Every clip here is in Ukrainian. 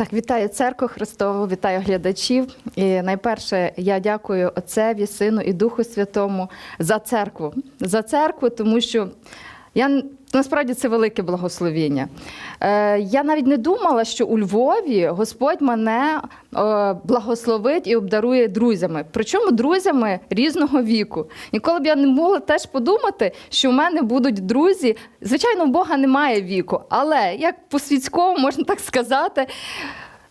Так, вітаю церкву Христову, вітаю глядачів. І найперше я дякую Отцеві, Сину і Духу Святому за церкву. За церкву, тому що я насправді це велике благословіння. Е, я навіть не думала, що у Львові Господь мене е, благословить і обдарує друзями. Причому друзями різного віку. Ніколи б я не могла теж подумати, що в мене будуть друзі. Звичайно, у Бога немає віку, але як по світському можна так сказати.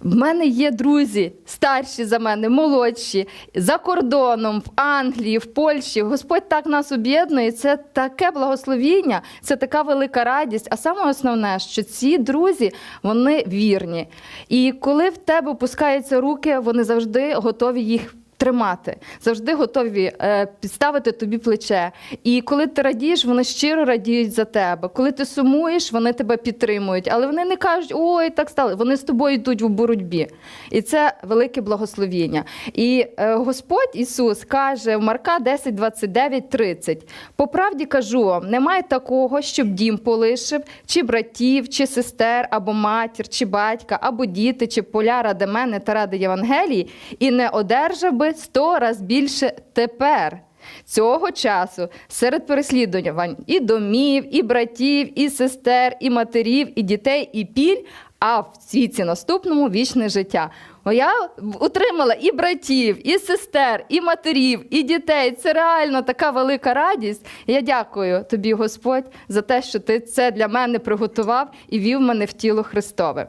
В мене є друзі старші за мене, молодші, за кордоном, в Англії, в Польщі. Господь так нас об'єднує. Це таке благословіння, це така велика радість. А саме основне, що ці друзі вони вірні. І коли в тебе опускаються руки, вони завжди готові їх. Тримати завжди готові е, підставити тобі плече. І коли ти радієш, вони щиро радіють за тебе. Коли ти сумуєш, вони тебе підтримують. Але вони не кажуть, ой, так стало. Вони з тобою йдуть в боротьбі. І це велике благословіння. І е, Господь Ісус каже в Марка 10, 29, 30. По правді кажу вам, немає такого, щоб дім полишив, чи братів, чи сестер, або матір, чи батька, або діти, чи поля ради мене та ради Євангелії, і не одержав би сто раз більше тепер. Цього часу серед переслідувань і домів, і братів, і сестер, і матерів, і дітей, і піль, а в світі наступному вічне життя. О, я утримала і братів, і сестер, і матерів, і дітей. Це реально така велика радість. Я дякую тобі, Господь, за те, що ти це для мене приготував і вів мене в тіло Христове.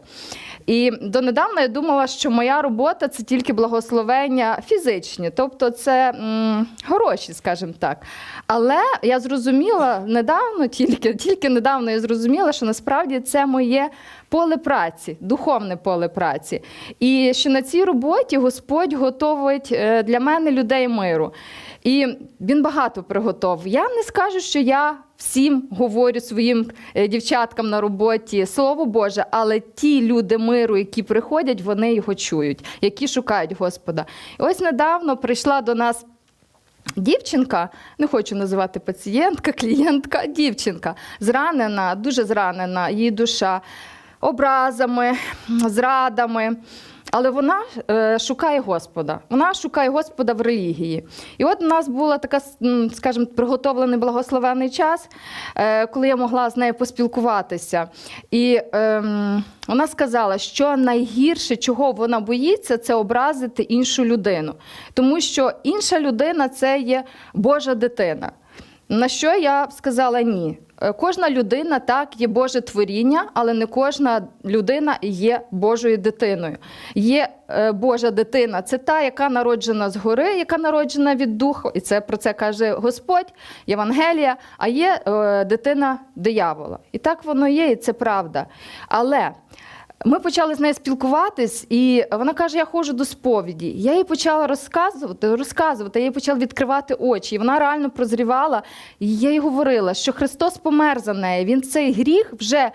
І донедавна я думала, що моя робота це тільки благословення фізичні, тобто це м, гроші, скажімо так. Але я зрозуміла недавно, тільки, тільки недавно я зрозуміла, що насправді це моє поле праці, духовне поле праці. І що на цій роботі Господь готовить е, для мене людей миру. І він багато приготовив. Я не скажу, що я всім говорю своїм е, дівчаткам на роботі слово Боже, але ті люди миру, які приходять, вони його чують, які шукають Господа. І ось недавно прийшла до нас. Дівчинка, не хочу називати пацієнтка, клієнтка, дівчинка зранена, дуже зранена, її душа образами, зрадами. Але вона е, шукає Господа. Вона шукає Господа в релігії. І от у нас була така, скажімо, приготовлений благословений час, е, коли я могла з нею поспілкуватися. І ем, вона сказала, що найгірше, чого вона боїться, це образити іншу людину. Тому що інша людина це є Божа дитина. На що я сказала ні. Е, Кожна людина так є Боже творіння, але не кожна людина є Божою дитиною. Є е, Божа дитина, це та, яка народжена згори, яка народжена від духу, і це про це каже Господь, Євангелія. А є е, дитина диявола. І так воно є, і це правда. Але ми почали з нею спілкуватись, і вона каже: Я ходжу до сповіді. Я їй почала розказувати, розказувати, я їй почала відкривати очі. І вона реально прозрівала. І я їй говорила, що Христос помер за неї. Він цей гріх вже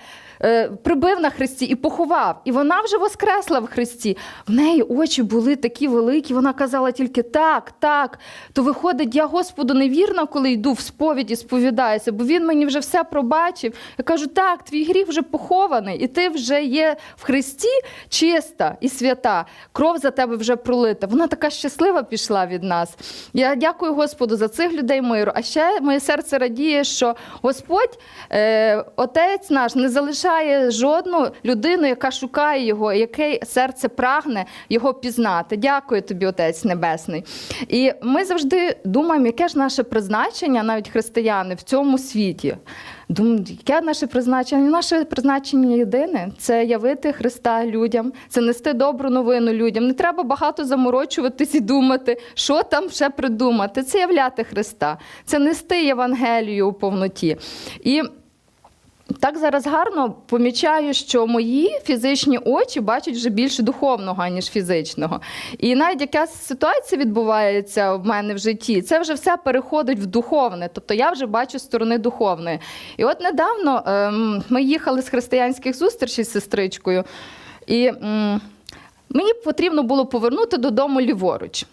прибив на Христі і поховав. І вона вже воскресла в Христі. В неї очі були такі великі. Вона казала тільки так, так. То виходить, я Господу невірна, коли йду в сповіді, сповідаюся, бо він мені вже все пробачив. Я кажу, так, твій гріх вже похований, і ти вже є в Христі чиста і свята. Кров за тебе вже пролита. Вона така щаслива пішла від нас. Я дякую Господу за цих людей миру. А ще моє серце радіє, що Господь, е, Отець наш, не залишає жодну людину, яка шукає його, яке серце прагне його пізнати. Дякую тобі, Отець Небесний. І ми завжди думаємо, яке ж наше призначення, навіть християни, в цьому світі. Думаю, яке наше призначення? Наше призначення єдине це явити Христа людям, це нести добру новину людям. Не треба багато заморочуватись і думати, що там ще придумати. Це являти Христа, це нести Євангелію у повноті. І так зараз гарно помічаю, що мої фізичні очі бачать вже більше духовного, ніж фізичного. І навіть якась ситуація відбувається в мене в житті, це вже все переходить в духовне. Тобто я вже бачу сторони духовної. І от недавно ем, ми їхали з християнських зустрічей з сестричкою, і м, мені потрібно було повернути додому ліворуч.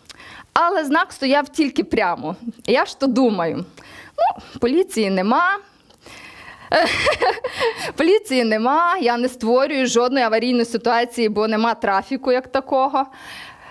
Але знак стояв тільки прямо. Я ж то думаю: ну, поліції нема. Поліції нема, я не створюю жодної аварійної ситуації, бо нема трафіку як такого.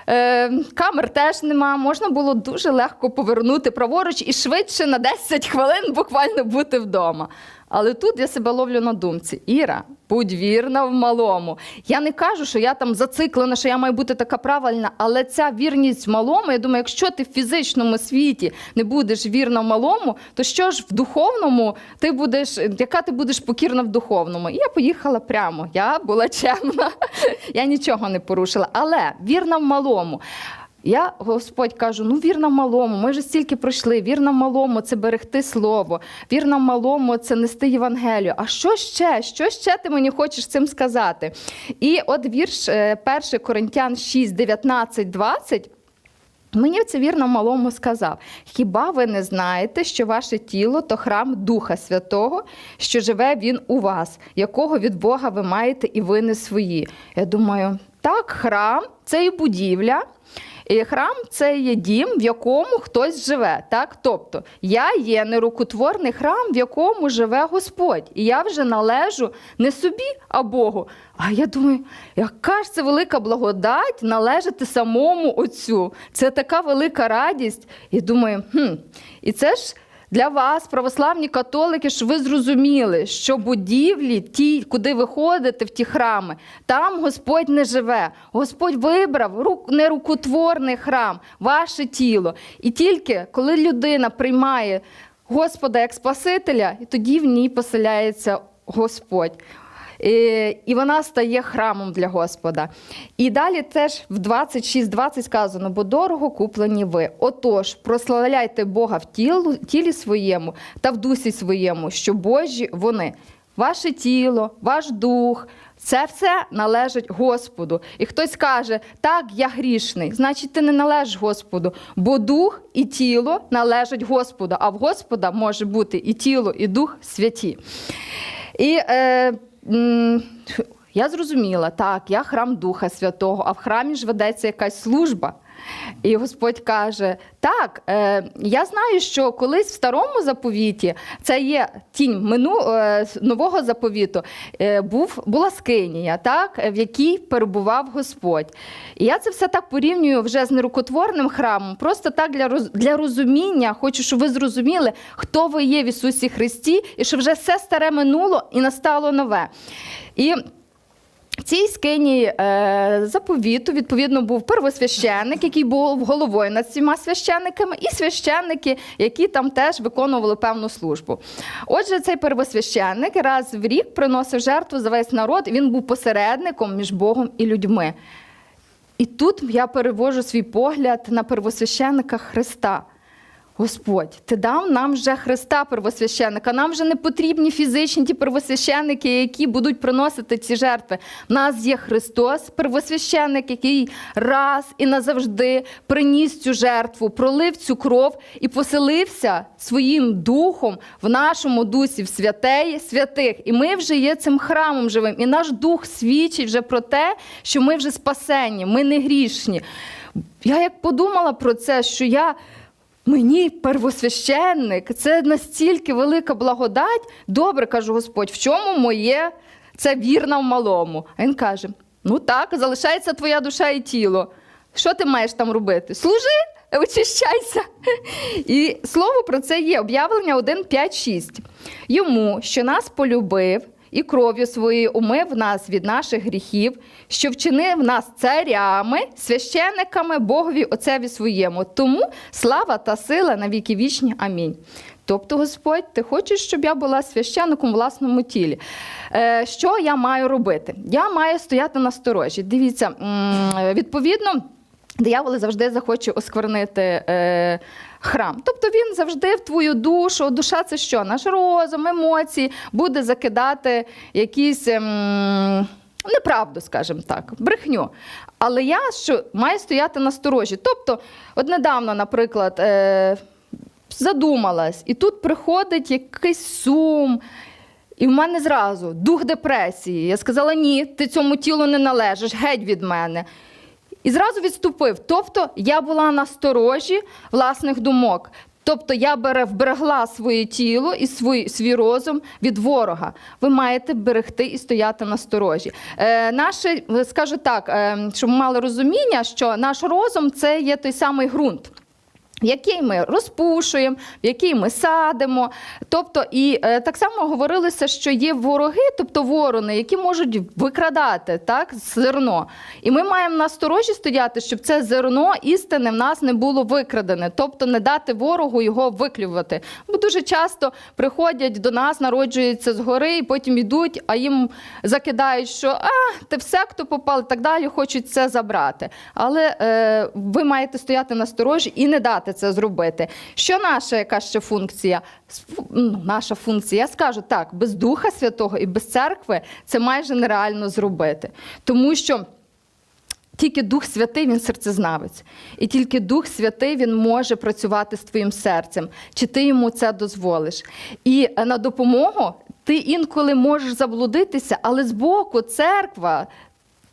Е, камер теж нема. Можна було дуже легко повернути праворуч і швидше на 10 хвилин буквально бути вдома. Але тут я себе ловлю на думці. Іра, будь вірна в малому. Я не кажу, що я там зациклена, що я маю бути така правильна, але ця вірність в малому, я думаю, якщо ти в фізичному світі не будеш вірна в малому, то що ж в духовному ти будеш, яка ти будеш покірна в духовному? І я поїхала прямо. Я була чемна, я нічого не порушила. Але вірна в малому. Я, Господь, кажу, ну вірна малому, ми вже стільки пройшли. Вірна малому це берегти слово, вірна малому це нести Євангелію. А що ще? Що ще ти мені хочеш цим сказати? І от вірш 1 Коринтян 6, 19, 20. Мені це вірно малому сказав: хіба ви не знаєте, що ваше тіло то храм Духа Святого, що живе він у вас, якого від Бога ви маєте і ви не свої? Я думаю, так, храм це і будівля. І храм це є дім, в якому хтось живе. Так? Тобто я є нерукотворний храм, в якому живе Господь. І я вже належу не собі, а Богу. А я думаю, яка ж це велика благодать належати самому Отцю. Це така велика радість. І думаю, хм, і це ж. Для вас, православні католики, щоб ви зрозуміли, що будівлі, ті, куди ви ходите, в ті храми, там Господь не живе. Господь вибрав рук, нерукотворний храм, ваше тіло. І тільки коли людина приймає Господа як Спасителя, і тоді в ній поселяється Господь. І, і вона стає храмом для Господа. І далі теж в 26.20 сказано, бо дорого куплені ви. Отож, прославляйте Бога в тілу, тілі своєму та в дусі своєму, що Божі вони. Ваше тіло, ваш дух, це все належить Господу. І хтось каже, так, я грішний, значить, ти не належиш Господу, бо дух і тіло належать Господу, а в Господа може бути і тіло, і дух святі. І е, я зрозуміла, так, я храм Духа Святого, а в храмі ж ведеться якась служба. І Господь каже: так, е, я знаю, що колись в старому заповіті це є тінь мину, е, нового заповіту, е, був, була скинія, так, в якій перебував Господь. І я це все так порівнюю вже з нерукотворним храмом, просто так для, для розуміння, хочу, щоб ви зрозуміли, хто ви є в Ісусі Христі, і що вже все старе минуло і настало нове. І цій скині е, заповіту, відповідно, був первосвященник, який був головою над всіма священниками, і священники, які там теж виконували певну службу. Отже, цей первосвященник раз в рік приносив жертву за весь народ, і він був посередником між Богом і людьми. І тут я перевожу свій погляд на первосвященника Христа. Господь, ти дав нам вже Христа первосвященника. Нам вже не потрібні фізичні ті первосвященники, які будуть приносити ці жертви. У нас є Христос, первосвященник, який раз і назавжди приніс цю жертву, пролив цю кров і поселився своїм духом в нашому дусі, в святеї святих. І ми вже є цим храмом живим. І наш дух свідчить вже про те, що ми вже спасені, ми не грішні. Я як подумала про це, що я. Мені первосвященник, це настільки велика благодать. Добре, кажу Господь, в чому моє це вірна в малому? А він каже: ну так, залишається твоя душа і тіло. Що ти маєш там робити? Служи, очищайся. І слово про це є об'явлення 1, 5, 6. Йому, що нас полюбив. І кров'ю своєю умив нас від наших гріхів, що вчинив нас царями, священниками, Богові Отцеві своєму. Тому слава та сила на віки вічні. Амінь. Тобто, Господь, ти хочеш, щоб я була священником в власному тілі. Е, Що я маю робити? Я маю стояти на сторожі. Дивіться, відповідно. Диявол завжди захоче осквернити е, храм. Тобто він завжди в твою душу, душа це що? Наш розум, емоції, буде закидати якісь. Ем, Неправду, скажімо так, брехню. Але я що маю стояти на сторожі. Тобто, от недавно, наприклад, е, задумалась, і тут приходить якийсь сум, і в мене зразу дух депресії. Я сказала: ні, ти цьому тілу не належиш, геть від мене. І зразу відступив. Тобто я була на сторожі власних думок. Тобто я бере, вберегла своє тіло і свій, свій розум від ворога. Ви маєте берегти і стояти на сторожі. Е, наше, скажу так, е, щоб ми мали розуміння, що наш розум це є той самий ґрунт. Який ми розпушуємо, який ми садимо. Тобто, і е, так само говорилося, що є вороги, тобто ворони, які можуть викрадати так, зерно. І ми маємо на сторожі стояти, щоб це зерно істини в нас не було викрадене, тобто не дати ворогу його виклювати. Бо дуже часто приходять до нас, народжуються згори, і потім йдуть, а їм закидають, що а, ти в секту попав і так далі, хочуть це забрати. Але е, ви маєте стояти на сторожі і не дати це зробити. Що наша яка ще функція? Ну, наша функція, я скажу так, без Духа Святого і без церкви це майже нереально зробити. Тому що. Тільки Дух Святий він серцезнавець, і тільки Дух Святий він може працювати з твоїм серцем, чи ти йому це дозволиш. І е, на допомогу ти інколи можеш заблудитися, але збоку церква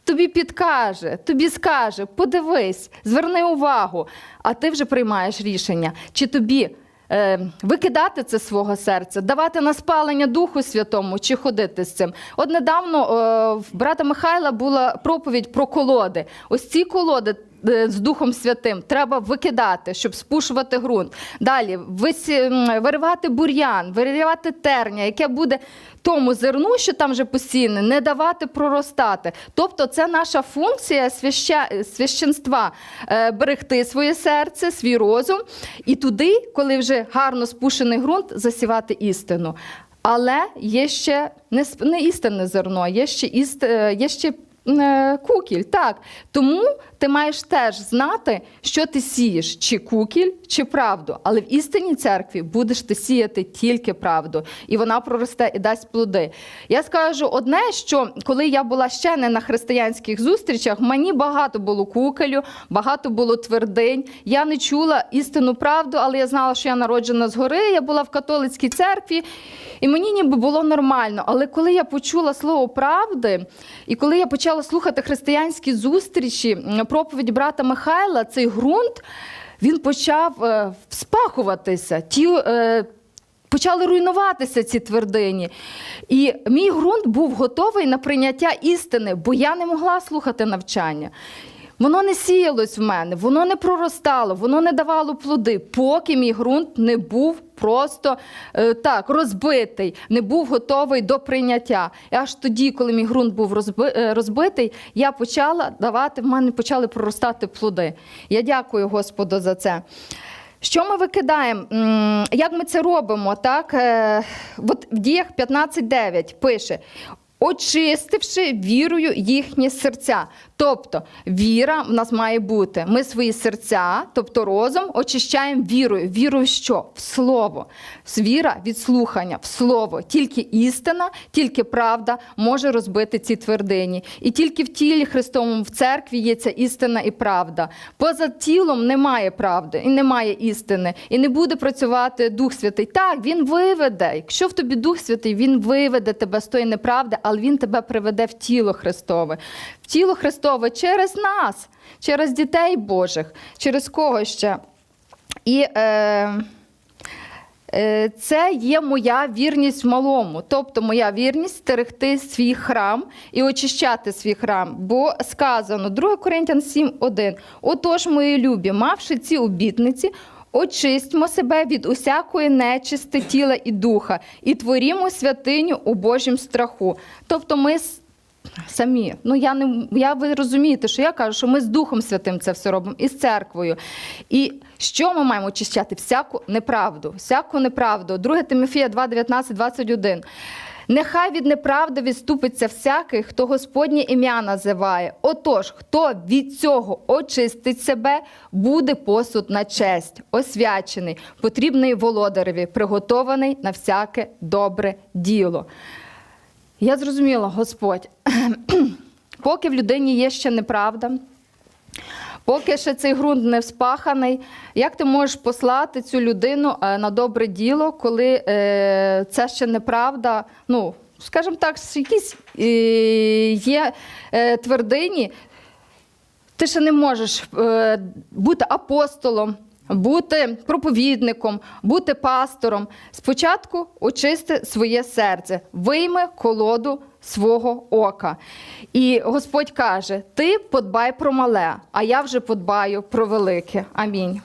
тобі підкаже, тобі скаже: подивись, зверни увагу, а ти вже приймаєш рішення, чи тобі. е, Викидати це з свого серця, давати на спалення Духу Святому чи ходити з цим. От недавно е, в брата Михайла була проповідь про колоди. Ось ці колоди з Духом Святим треба викидати, щоб спушувати ґрунт. Далі висі- виривати бур'ян, виривати терня, яке буде тому зерну, що там вже посіяне, не давати проростати. Тобто, це наша функція свяща... священства е, берегти своє серце, свій розум, і туди, коли вже гарно спушений ґрунт, засівати істину. Але є ще не, не істинне зерно, є ще, іст... е, є ще е, кукіль. Так. Тому ти маєш теж знати, що ти сієш, чи кукіль, чи правду. Але в істинній церкві будеш ти сіяти тільки правду, і вона проросте і дасть плоди. Я скажу одне, що коли я була ще не на християнських зустрічах, мені багато було кукелю, багато було твердинь. Я не чула істинну правду, але я знала, що я народжена згори. Я була в католицькій церкві, і мені ніби було нормально. Але коли я почула слово правди, і коли я почала слухати християнські зустрічі, проповідь брата Михайла, цей ґрунт він почав е, вспахуватися. Ті, е, Почали руйнуватися ці твердині. І мій ґрунт був готовий на прийняття істини, бо я не могла слухати навчання. Воно не сіялось в мене, воно не проростало, воно не давало плоди, поки мій ґрунт не був просто е, так розбитий, не був готовий до прийняття. І аж тоді, коли мій ґрунт був е, розбитий, я почала давати, в мене почали проростати плоди. Я дякую Господу за це. Що ми викидаємо? Як ми це робимо? Так? Е, От в діях 15.9 пише. Очистивши вірою їхні серця. Тобто віра в нас має бути. Ми свої серця, тобто розум, очищаємо вірою. Вірою що? В слово. Віра від слухання, в слово. Тільки істина, тільки правда може розбити ці твердині. І тільки в тілі Христовому, в церкві є ця істина і правда. Поза тілом немає правди і немає істини. І не буде працювати Дух Святий. Так, він виведе. Якщо в тобі Дух Святий, він виведе тебе з тої неправди, але він тебе приведе в тіло Христове. Тіло Христове через нас, через дітей Божих, через кого ще. І е, е, це є моя вірність в малому, тобто моя вірність стерегти свій храм і очищати свій храм. Бо сказано 2 Коринтян 7.1. Отож, мої любі, мавши ці обітниці, очистьмо себе від усякої нечисти тіла і духа, і творімо святиню у Божім страху. Тобто ми самі. Ну я не я ви розумієте, що я кажу, що ми з Духом Святим це все робимо і з церквою. І що ми маємо очищати? Всяку неправду, всяку неправду. 2 Тимофія 2, 19, 21. Нехай від неправди відступиться всякий, хто Господнє ім'я називає. Отож, хто від цього очистить себе, буде посуд на честь, освячений, потрібний володареві, приготований на всяке добре діло. Я зрозуміла, Господь, поки в людині є ще неправда, поки ще цей ґрунт не вспаханий, як ти можеш послати цю людину е, на добре діло, коли це ще неправда? Ну, скажімо так, якісь е, є е, твердині, ти ще не можеш бути апостолом. Бути проповідником, бути пастором, спочатку очисти своє серце, вийми колоду свого ока. І Господь каже: Ти подбай про мале, а я вже подбаю про велике. Амінь.